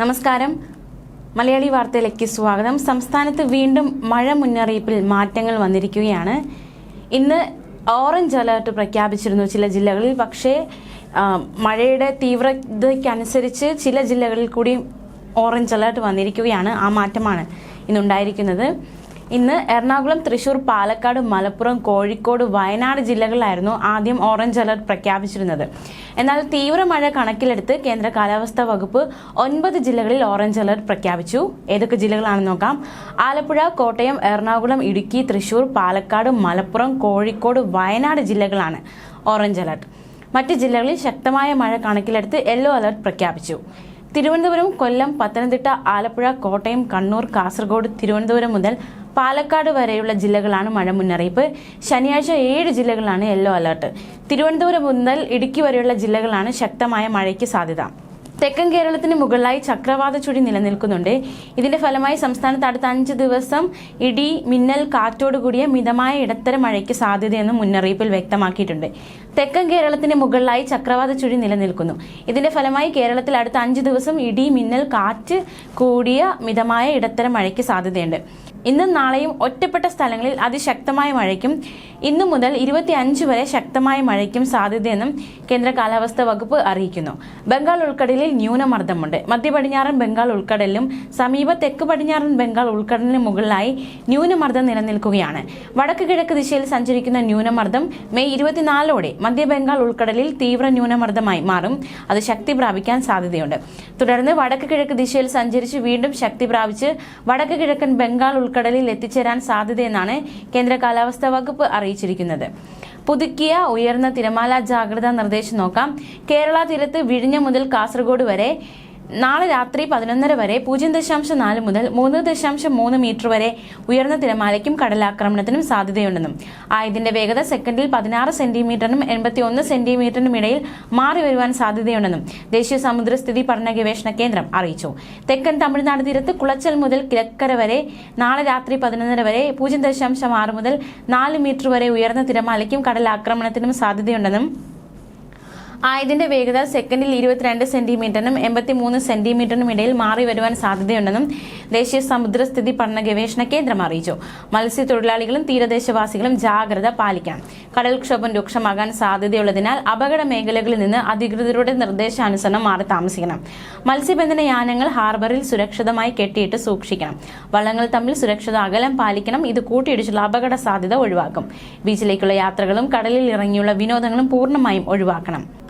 നമസ്കാരം. മലയാളി വാർത്തയിലേക്ക് സ്വാഗതം. സംസ്ഥാനത്ത് വീണ്ടും മഴ മുന്നറിയിപ്പിൽ മാറ്റങ്ങൾ വന്നിരിക്കുകയാണ്. ഇന്ന് ഓറഞ്ച് അലേർട്ട് പ്രഖ്യാപിച്ചിരുന്നു ചില ജില്ലകളിൽ. പക്ഷേ മഴയുടെ തീവ്രതയ്ക്കനുസരിച്ച് ചില ജില്ലകളിൽ കൂടി ഓറഞ്ച് അലേർട്ട് വന്നിരിക്കുകയാണ്. ആ മാറ്റമാണ് ഇന്നുണ്ടായിരിക്കുന്നത്. ഇന്ന് എറണാകുളം തൃശൂർ പാലക്കാട് മലപ്പുറം കോഴിക്കോട് വയനാട് ജില്ലകളിലായിരുന്നു ആദ്യം ഓറഞ്ച് അലർട്ട് പ്രഖ്യാപിച്ചിരുന്നത്. എന്നാൽ തീവ്ര മഴ കണക്കിലെടുത്ത് കേന്ദ്ര കാലാവസ്ഥാ വകുപ്പ് ഒൻപത് ജില്ലകളിൽ ഓറഞ്ച് അലർട്ട് പ്രഖ്യാപിച്ചു. ഏതൊക്കെ ജില്ലകളാണെന്ന് നോക്കാം. ആലപ്പുഴ കോട്ടയം എറണാകുളം ഇടുക്കി തൃശൂർ പാലക്കാട് മലപ്പുറം കോഴിക്കോട് വയനാട് ജില്ലകളാണ് ഓറഞ്ച് അലർട്ട്. മറ്റ് ജില്ലകളിൽ ശക്തമായ മഴ കണക്കിലെടുത്ത് യെല്ലോ അലർട്ട് പ്രഖ്യാപിച്ചു. തിരുവനന്തപുരം കൊല്ലം പത്തനംതിട്ട ആലപ്പുഴ കോട്ടയം കണ്ണൂർ കാസർഗോഡ് തിരുവനന്തപുരം മുതൽ പാലക്കാട് വരെയുള്ള ജില്ലകളാണ് മഴ മുന്നറിയിപ്പ്. ശനിയാഴ്ച ഏഴ് ജില്ലകളാണ് യെല്ലോ അലർട്ട്. തിരുവനന്തപുരം മുതൽ ഇടുക്കി വരെയുള്ള ജില്ലകളാണ് ശക്തമായ മഴയ്ക്ക് സാധ്യത. തെക്കൻ കേരളത്തിന് മുകളിലായി ചക്രവാത ചുഴി നിലനിൽക്കുന്നുണ്ട്. ഇതിന്റെ ഫലമായി സംസ്ഥാനത്ത് അടുത്ത അഞ്ച് ദിവസം ഇടി മിന്നൽ കാറ്റോടുകൂടിയ മിതമായ ഇടത്തരം മഴയ്ക്ക് സാധ്യതയെന്നും മുന്നറിയിപ്പിൽ വ്യക്തമാക്കിയിട്ടുണ്ട്. തെക്കൻ കേരളത്തിന് മുകളിലായി ചക്രവാത ചുഴി നിലനിൽക്കുന്നു. ഇതിന്റെ ഫലമായി കേരളത്തിൽ അടുത്ത അഞ്ച് ദിവസം ഇടി മിന്നൽ കാറ്റ് കൂടിയ മിതമായ ഇടത്തരം മഴയ്ക്ക് സാധ്യതയുണ്ട്. ഇന്നും നാളെയും ഒറ്റപ്പെട്ട സ്ഥലങ്ങളിൽ അതിശക്തമായ മഴയ്ക്കും ഇന്നു മുതൽ ഇരുപത്തി അഞ്ച് വരെ ശക്തമായ മഴയ്ക്കും സാധ്യതയെന്നും കേന്ദ്ര കാലാവസ്ഥാ വകുപ്പ് അറിയിക്കുന്നു. ബംഗാൾ ഉൾക്കടലിൽ ന്യൂനമർദ്ദമുണ്ട്. മധ്യ പടിഞ്ഞാറൻ ബംഗാൾ ഉൾക്കടലിലും സമീപ തെക്ക് പടിഞ്ഞാറൻ ബംഗാൾ ഉൾക്കടലിന് മുകളിലായി ന്യൂനമർദ്ദം നിലനിൽക്കുകയാണ്. വടക്ക് കിഴക്ക് ദിശയിൽ സഞ്ചരിക്കുന്ന ന്യൂനമർദ്ദം മെയ് ഇരുപത്തിനാലോടെ മധ്യ ബംഗാൾ ഉൾക്കടലിൽ തീവ്ര ന്യൂനമർദ്ദമായി മാറും. അത് ശക്തി പ്രാപിക്കാൻ സാധ്യതയുണ്ട്. തുടർന്ന് വടക്ക് കിഴക്ക് ദിശയിൽ സഞ്ചരിച്ച് വീണ്ടും ശക്തി പ്രാപിച്ച് വടക്ക് കിഴക്കൻ ബംഗാൾ ഉൾക്കടലിൽ എത്തിച്ചേരാൻ സാധ്യതയെന്നാണ് കേന്ദ്ര കാലാവസ്ഥാ വകുപ്പ് അറിയിച്ചിരിക്കുന്നത്. പുതുക്കിയ ഉയർന്ന തിരമാല ജാഗ്രതാ നിർദ്ദേശം നോക്കാം. കേരള തീരത്ത് വിഴിഞ്ഞ മുതൽ കാസർഗോഡ് വരെ നാളെ രാത്രി പതിനൊന്നര വരെ പൂജ്യം ദശാംശം നാല് മുതൽ മൂന്ന് ദശാംശം മൂന്ന് മീറ്റർ വരെ ഉയർന്ന തിരമാലയ്ക്കും കടലാക്രമണത്തിനും സാധ്യതയുണ്ടെന്നും ആയതിന്റെ വേഗത സെക്കൻഡിൽ പതിനാറ് സെന്റിമീറ്ററിനും എൺപത്തി ഒന്ന് സെന്റിമീറ്ററിനും ഇടയിൽ മാറി വരുവാൻ സാധ്യതയുണ്ടെന്നും ദേശീയ സമുദ്രസ്ഥിതി പഠന ഗവേഷണ കേന്ദ്രം അറിയിച്ചു. തെക്കൻ തമിഴ്നാട് തീരത്ത് കുളച്ചൽ മുതൽ കിഴക്കര വരെ നാളെ രാത്രി പതിനൊന്നര വരെ പൂജ്യം ദശാംശം ആറ് മുതൽ നാല് മീറ്റർ വരെ ഉയർന്ന തിരമാലയ്ക്കും കടലാക്രമണത്തിനും സാധ്യതയുണ്ടെന്നും ആയതിന്റെ വേഗത സെക്കൻഡിൽ ഇരുപത്തിരണ്ട് സെന്റിമീറ്ററിനും എൺപത്തി മൂന്ന് സെന്റിമീറ്ററിനും ഇടയിൽ മാറി വരുവാൻ സാധ്യതയുണ്ടെന്നും ദേശീയ സമുദ്രസ്ഥിതി പഠന ഗവേഷണ കേന്ദ്രം അറിയിച്ചു. മത്സ്യത്തൊഴിലാളികളും തീരദേശവാസികളും ജാഗ്രത പാലിക്കണം കടൽക്ഷോഭം രൂക്ഷമാകാൻ സാധ്യതയുള്ളതിനാൽ അപകട മേഖലകളിൽ നിന്ന് അധികൃതരുടെ നിർദ്ദേശാനുസരണം മാറി താമസിക്കണം. മത്സ്യബന്ധന യാനങ്ങൾ ഹാർബറിൽ സുരക്ഷിതമായി കെട്ടിയിട്ട് സൂക്ഷിക്കണം. വള്ളങ്ങൾ തമ്മിൽ സുരക്ഷിത അകലം പാലിക്കണം. ഇത് കൂട്ടിയിടിച്ചുള്ള അപകട സാധ്യത ഒഴിവാക്കും. ബീച്ചിലേക്കുള്ള യാത്രകളും കടലിൽ ഇറങ്ങിയുള്ള വിനോദങ്ങളും പൂർണമായും ഒഴിവാക്കണം.